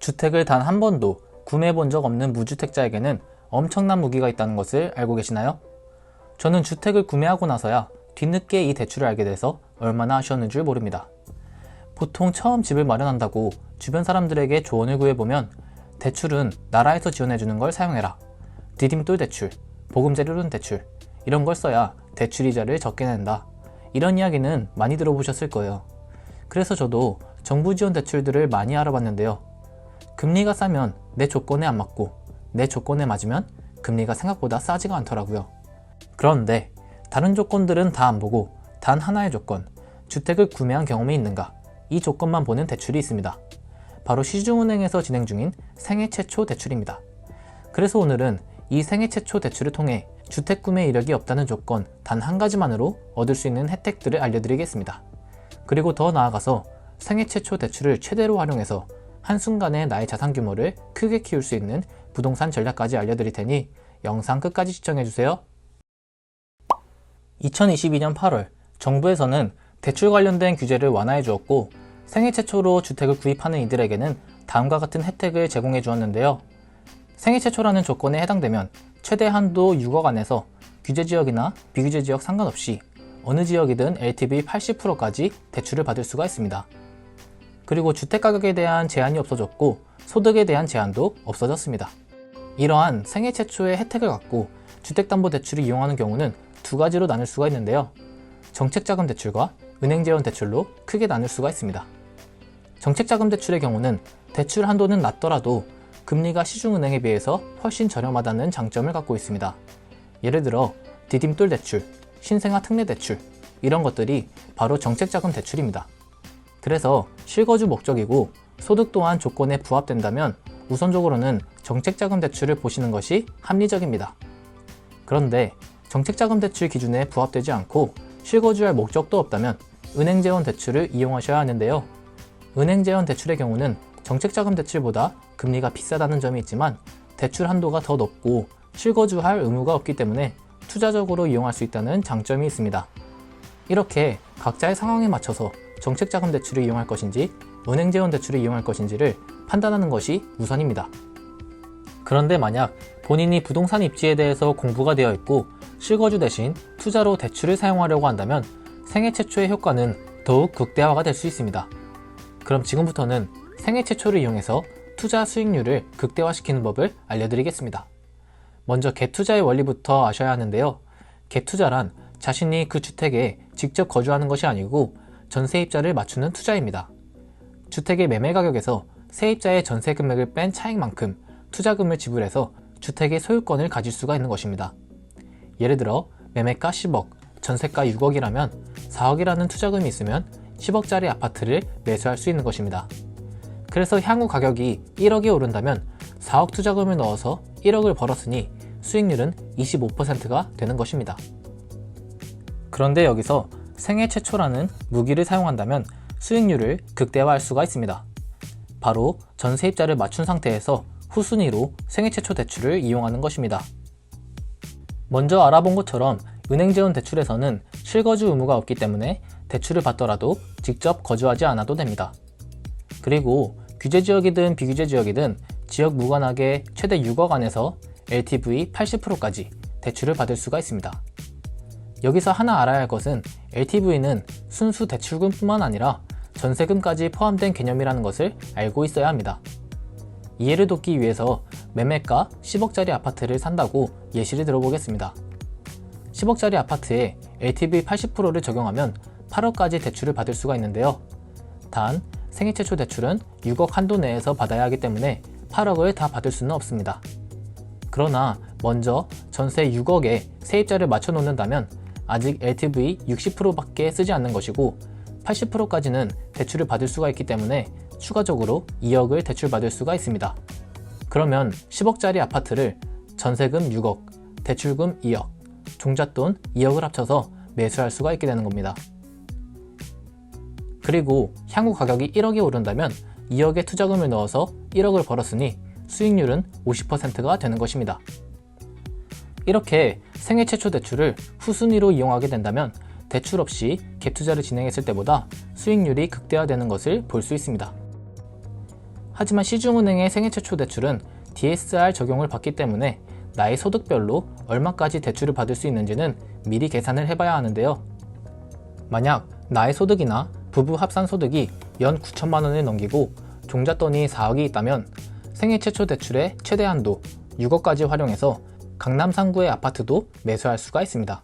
주택을 단 한 번도 구매해 본 적 없는 무주택자에게는 엄청난 무기가 있다는 것을 알고 계시나요? 저는 주택을 구매하고 나서야 뒤늦게 이 대출을 알게 돼서 얼마나 아쉬웠는 줄 모릅니다. 보통 처음 집을 마련한다고 주변 사람들에게 조언을 구해보면 대출은 나라에서 지원해주는 걸 사용해라. 디딤돌 대출, 보금자리론 대출, 이런 걸 써야 대출 이자를 적게 낸다. 이런 이야기는 많이 들어보셨을 거예요. 그래서 저도 정부 지원 대출들을 많이 알아봤는데요. 금리가 싸면 내 조건에 안 맞고 내 조건에 맞으면 금리가 생각보다 싸지가 않더라고요. 그런데 다른 조건들은 다 안 보고 단 하나의 조건, 주택을 구매한 경험이 있는가? 이 조건만 보는 대출이 있습니다. 바로 시중은행에서 진행 중인 생애 최초 대출입니다. 그래서 오늘은 이 생애 최초 대출을 통해 주택 구매 이력이 없다는 조건 단 한 가지만으로 얻을 수 있는 혜택들을 알려드리겠습니다. 그리고 더 나아가서 생애 최초 대출을 최대로 활용해서 한순간에 나의 자산 규모를 크게 키울 수 있는 부동산 전략까지 알려드릴 테니 영상 끝까지 시청해주세요. 2022년 8월 정부에서는 대출 관련된 규제를 완화해 주었고 생애 최초로 주택을 구입하는 이들에게는 다음과 같은 혜택을 제공해 주었는데요. 생애 최초라는 조건에 해당되면 최대 한도 6억 안에서 규제 지역이나 비규제 지역 상관없이 어느 지역이든 LTV 80%까지 대출을 받을 수가 있습니다. 그리고 주택 가격에 대한 제한이 없어졌고 소득에 대한 제한도 없어졌습니다. 이러한 생애 최초의 혜택을 갖고 주택담보대출을 이용하는 경우는 두 가지로 나눌 수가 있는데요. 정책자금 대출과 은행재원 대출로 크게 나눌 수가 있습니다. 정책자금 대출의 경우는 대출 한도는 낮더라도 금리가 시중은행에 비해서 훨씬 저렴하다는 장점을 갖고 있습니다. 예를 들어 디딤돌 대출, 신생아 특례 대출 이런 것들이 바로 정책자금 대출입니다. 그래서 실거주 목적이고 소득 또한 조건에 부합된다면 우선적으로는 정책자금 대출을 보시는 것이 합리적입니다. 그런데 정책자금 대출 기준에 부합되지 않고 실거주할 목적도 없다면 은행재원 대출을 이용하셔야 하는데요. 은행재원 대출의 경우는 정책자금 대출보다 금리가 비싸다는 점이 있지만 대출 한도가 더 높고 실거주할 의무가 없기 때문에 투자적으로 이용할 수 있다는 장점이 있습니다. 이렇게 각자의 상황에 맞춰서 정책자금 대출을 이용할 것인지 은행 재원 대출을 이용할 것인지를 판단하는 것이 우선입니다. 그런데 만약 본인이 부동산 입지에 대해서 공부가 되어 있고 실거주 대신 투자로 대출을 사용하려고 한다면 생애 최초의 효과는 더욱 극대화가 될 수 있습니다. 그럼 지금부터는 생애 최초를 이용해서 투자 수익률을 극대화시키는 법을 알려드리겠습니다. 먼저 갭투자의 원리부터 아셔야 하는데요. 갭투자란 자신이 그 주택에 직접 거주하는 것이 아니고 전세입자를 맞추는 투자입니다. 주택의 매매 가격에서 세입자의 전세 금액을 뺀 차익만큼 투자금을 지불해서 주택의 소유권을 가질 수가 있는 것입니다. 예를 들어 매매가 10억, 전세가 6억이라면 4억이라는 투자금이 있으면 10억짜리 아파트를 매수할 수 있는 것입니다. 그래서 향후 가격이 1억이 오른다면 4억 투자금을 넣어서 1억을 벌었으니 수익률은 25%가 되는 것입니다. 그런데 여기서 생애 최초라는 무기를 사용한다면 수익률을 극대화할 수가 있습니다. 바로 전세입자를 맞춘 상태에서 후순위로 생애 최초 대출을 이용하는 것입니다. 먼저 알아본 것처럼 은행 재원 대출에서는 실거주 의무가 없기 때문에 대출을 받더라도 직접 거주하지 않아도 됩니다. 그리고 규제 지역이든 비규제 지역이든 지역 무관하게 최대 6억 안에서 LTV 80%까지 대출을 받을 수가 있습니다. 여기서 하나 알아야 할 것은 LTV는 순수 대출금뿐만 아니라 전세금까지 포함된 개념이라는 것을 알고 있어야 합니다. 이해를 돕기 위해서 매매가 10억짜리 아파트를 산다고 예시를 들어보겠습니다. 10억짜리 아파트에 LTV 80%를 적용하면 8억까지 대출을 받을 수가 있는데요. 단, 생애 최초 대출은 6억 한도 내에서 받아야 하기 때문에 8억을 다 받을 수는 없습니다. 그러나 먼저 전세 6억에 세입자를 맞춰 놓는다면 아직 LTV 60%밖에 쓰지 않는 것이고 80%까지는 대출을 받을 수가 있기 때문에 추가적으로 2억을 대출받을 수가 있습니다. 그러면 10억짜리 아파트를 전세금 6억, 대출금 2억, 종잣돈 2억을 합쳐서 매수할 수가 있게 되는 겁니다. 그리고 향후 가격이 1억이 오른다면 2억의 투자금을 넣어서 1억을 벌었으니 수익률은 50%가 되는 것입니다. 이렇게 생애 최초 대출을 후순위로 이용하게 된다면 대출 없이 갭 투자를 진행했을 때보다 수익률이 극대화되는 것을 볼 수 있습니다. 하지만 시중은행의 생애 최초 대출은 DSR 적용을 받기 때문에 나의 소득별로 얼마까지 대출을 받을 수 있는지는 미리 계산을 해봐야 하는데요. 만약 나의 소득이나 부부 합산 소득이 연 9천만 원을 넘기고 종잣돈이 4억이 있다면 생애 최초 대출의 최대 한도 6억까지 활용해서 강남 상구의 아파트도 매수할 수가 있습니다.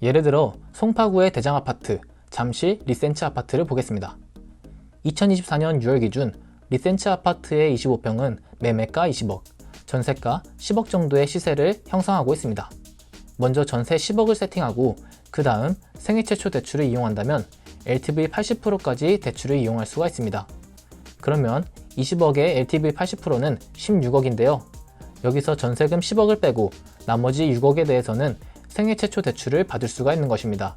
예를 들어 송파구의 대장 아파트, 잠실 리센츠 아파트를 보겠습니다. 2024년 6월 기준 리센츠 아파트의 25평은 매매가 20억, 전세가 10억 정도의 시세를 형성하고 있습니다. 먼저 전세 10억을 세팅하고 그 다음 생애 최초 대출을 이용한다면 LTV 80%까지 대출을 이용할 수가 있습니다. 그러면 20억의 LTV 80%는 16억인데요. 여기서 전세금 10억을 빼고 나머지 6억에 대해서는 생애 최초 대출을 받을 수가 있는 것입니다.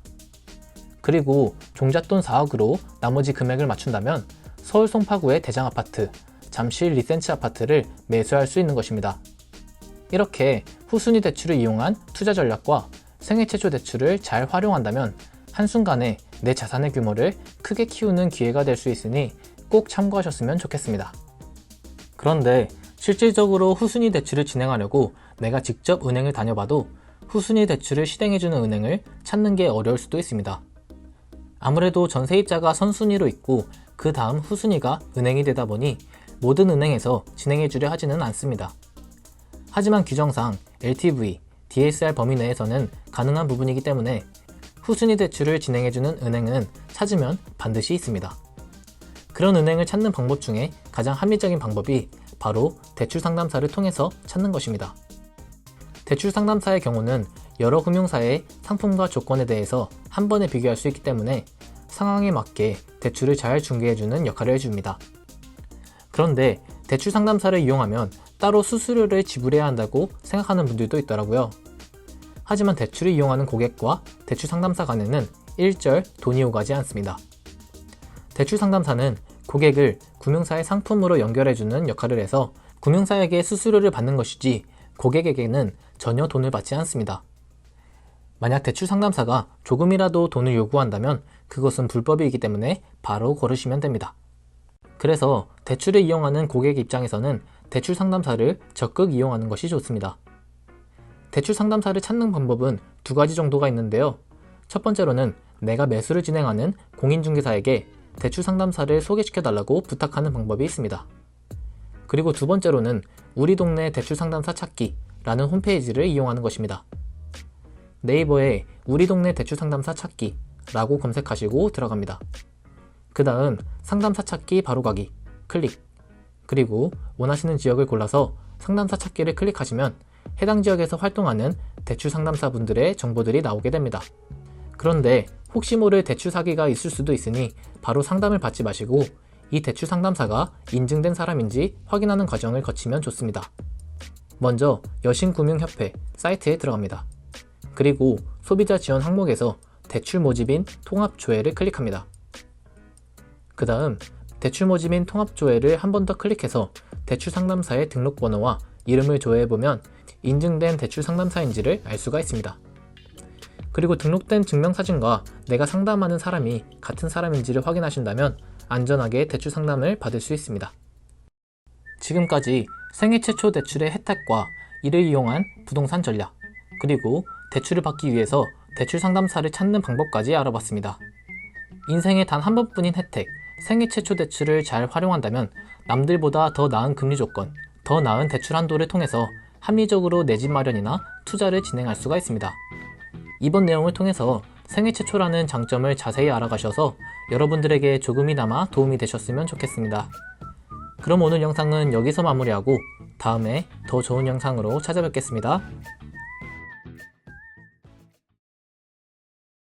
그리고 종잣돈 4억으로 나머지 금액을 맞춘다면 서울 송파구의 대장 아파트, 잠실 리센츠 아파트를 매수할 수 있는 것입니다. 이렇게 후순위 대출을 이용한 투자 전략과 생애 최초 대출을 잘 활용한다면 한순간에 내 자산의 규모를 크게 키우는 기회가 될 수 있으니 꼭 참고하셨으면 좋겠습니다. 그런데 실질적으로 후순위 대출을 진행하려고 내가 직접 은행을 다녀봐도 후순위 대출을 실행해주는 은행을 찾는 게 어려울 수도 있습니다. 아무래도 전세입자가 선순위로 있고 그 다음 후순위가 은행이 되다 보니 모든 은행에서 진행해주려 하지는 않습니다. 하지만 규정상 LTV, DSR 범위 내에서는 가능한 부분이기 때문에 후순위 대출을 진행해주는 은행은 찾으면 반드시 있습니다. 그런 은행을 찾는 방법 중에 가장 합리적인 방법이 바로 대출 상담사를 통해서 찾는 것입니다. 대출 상담사의 경우는 여러 금융사의 상품과 조건에 대해서 한 번에 비교할 수 있기 때문에 상황에 맞게 대출을 잘 중개해주는 역할을 해줍니다. 그런데 대출 상담사를 이용하면 따로 수수료를 지불해야 한다고 생각하는 분들도 있더라고요. 하지만 대출을 이용하는 고객과 대출 상담사 간에는 일절 돈이 오가지 않습니다. 대출 상담사는 고객을 금융사의 상품으로 연결해주는 역할을 해서 금융사에게 수수료를 받는 것이지 고객에게는 전혀 돈을 받지 않습니다. 만약 대출 상담사가 조금이라도 돈을 요구한다면 그것은 불법이기 때문에 바로 걸으시면 됩니다. 그래서 대출을 이용하는 고객 입장에서는 대출 상담사를 적극 이용하는 것이 좋습니다. 대출 상담사를 찾는 방법은 두 가지 정도가 있는데요. 첫 번째로는 내가 매수를 진행하는 공인중개사에게 대출 상담사를 소개시켜 달라고 부탁하는 방법이 있습니다. 그리고 두 번째로는 우리 동네 대출 상담사 찾기라는 홈페이지를 이용하는 것입니다. 네이버에 우리 동네 대출 상담사 찾기라고 검색하시고 들어갑니다. 그 다음 상담사 찾기 바로 가기 클릭 그리고 원하시는 지역을 골라서 상담사 찾기를 클릭하시면 해당 지역에서 활동하는 대출 상담사 분들의 정보들이 나오게 됩니다. 그런데 혹시 모를 대출 사기가 있을 수도 있으니 바로 상담을 받지 마시고 이 대출 상담사가 인증된 사람인지 확인하는 과정을 거치면 좋습니다. 먼저 여신금융협회 사이트에 들어갑니다. 그리고 소비자 지원 항목에서 대출 모집인 통합 조회를 클릭합니다. 그 다음 대출 모집인 통합 조회를 한 번 더 클릭해서 대출 상담사의 등록 번호와 이름을 조회해보면 인증된 대출 상담사인지를 알 수가 있습니다. 그리고 등록된 증명사진과 내가 상담하는 사람이 같은 사람인지를 확인하신다면 안전하게 대출 상담을 받을 수 있습니다. 지금까지 생애 최초 대출의 혜택과 이를 이용한 부동산 전략, 그리고 대출을 받기 위해서 대출 상담사를 찾는 방법까지 알아봤습니다. 인생에 단한 번뿐인 혜택, 생애 최초 대출을 잘 활용한다면 남들보다 더 나은 금리 조건, 더 나은 대출 한도를 통해서 합리적으로 내 집 마련이나 투자를 진행할 수가 있습니다. 이번 내용을 통해서 생애 최초라는 장점을 자세히 알아가셔서 여러분들에게 조금이나마 도움이 되셨으면 좋겠습니다. 그럼 오늘 영상은 여기서 마무리하고 다음에 더 좋은 영상으로 찾아뵙겠습니다.